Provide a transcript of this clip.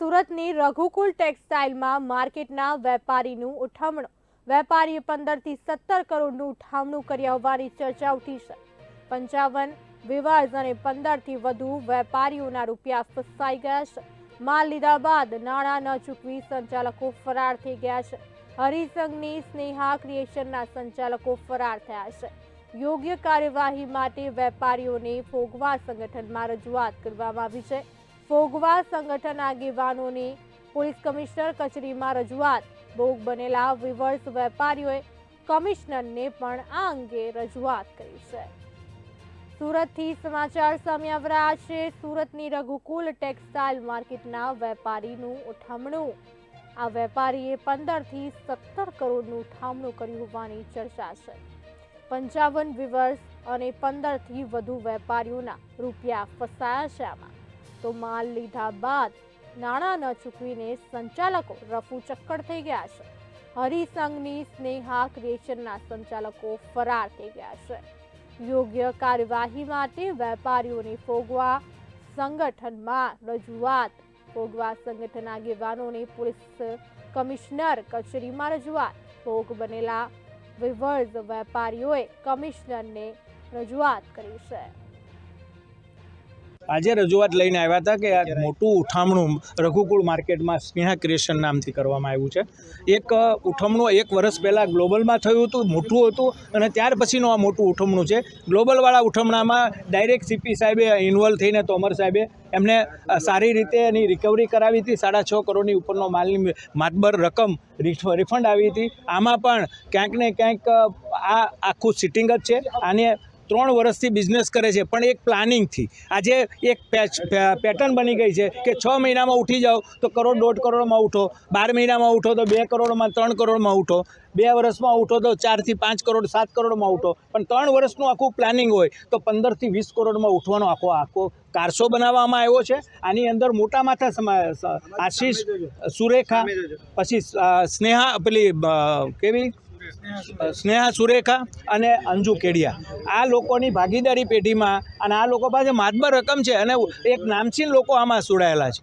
સુરતની રઘુકુલ ટેક્સટાઇલમાં માર્કેટના વેપારીનું ઉઠામણું. વેપારીએ પંદરથી સત્તર કરોડનું ઉઠામણું કર્યા હોવાની ચર્ચા ઉઠી છે. પંચાવન વિવાઝ અને પંદરથી વધુ વેપારીઓના રૂપિયા ફસાઈ ગયા છે. માલ લીધા બાદ નાણાં ન ચૂકવી સંચાલકો ફરાર થઈ ગયા છે. હરિસંઘની સ્નેહા ક્રિએશનના સંચાલકો ફરાર થયા છે. યોગ્ય કાર્યવાહી માટે વેપારીઓને ફોગવા સંગઠનમાં રજૂઆત કરવામાં આવી છે. ફોગવા સંગઠન આગેવાનોની પોલીસ કમિશનર કચેરીમાં રજૂઆત. ભોગ બનેલા વિવર્સ વેપારીઓએ કમિશનરને પણ આ અંગે રજૂઆત કરી છે. સુરતથી સમાચાર સામે છે. સુરતની રઘુકુલ ટેક્સટાઇલ માર્કેટના વેપારીનું ઉઠામણું. આ વેપારીએ પંદરથી સત્તર કરોડનું ઉઠામણું કર્યું હોવાની ચર્ચા છે. પંચાવન વિવર્સ અને પંદરથી વધુ વેપારીઓના રૂપિયા ફસાયા છે આમાં. તો માલ લીધા બાદ નાણાં ન ચૂકવીને સંચાલકો રફુ ચક્કર થઈ ગયા છે. હરિસંઘની સ્નેહા ક્રિએશનના સંચાલકો ફરાર થઈ ગયા છે. યોગ્ય કાર્યવાહી માટે વેપારીઓની ફોગવા સંગઠનમાં રજૂઆત. ફોગવા સંગઠન આગેવાનોની પોલીસ કમિશનર કચેરીમાં રજૂઆત. ભોગ બનેલા વિવર્ઝ વેપારીઓએ કમિશનરને રજૂઆત કરી છે. આજે રજૂઆત લઈને આવ્યા હતા કે આ મોટું ઉઠામણું રઘુકુળ માર્કેટમાં સ્નેહા ક્રિએશન નામથી કરવામાં આવ્યું છે. એક ઉઠમણું એક વર્ષ પહેલાં ગ્લોબલમાં થયું હતું, મોટું હતું અને ત્યાર પછીનું આ મોટું ઉઠમણું છે. ગ્લોબલવાળા ઉઠમણામાં ડાયરેક્ટ સીપી સાહેબે ઇન્વોલ્વ થઈને, તોમર સાહેબે એમને સારી રીતે એની રિકવરી કરાવી હતી. સાડા છ કરોડની ઉપરનો માલની માતબર રકમ રિફંડ આવી હતી. આમાં પણ ક્યાંક ને ક્યાંક આ આખું સિટિંગ જ છે. આને ત્રણ વર્ષથી બિઝનેસ કરે છે પણ એક પ્લાનિંગથી આજે એક પેટર્ન બની ગઈ છે કે છ મહિનામાં ઉઠી જાઓ તો કરોડ દોઢ કરોડમાં ઉઠો બાર મહિનામાં ઉઠો તો બે કરોડમાં ત્રણ કરોડમાં ઉઠો બે વર્ષમાં ઉઠો તો ચારથી પાંચ કરોડ સાત કરોડમાં ઉઠો. પણ ત્રણ વર્ષનું આખું પ્લાનિંગ હોય તો પંદરથી વીસ કરોડમાં ઉઠવાનો આખો આખો કારસો બનાવવામાં આવ્યો છે. આની અંદર મોટા માથા આશીષ સુરેખા પછી સ્નેહા પેલી કેવી? સ્નેહા સુરેખા અને અંજુ કેડિયા. આ લોકોની ભાગીદારી પેઢીમાં અને આ લોકો પાસે માતબર રકમ છે અને એક નામચીન લોકો આમાં જોડાયેલા છે.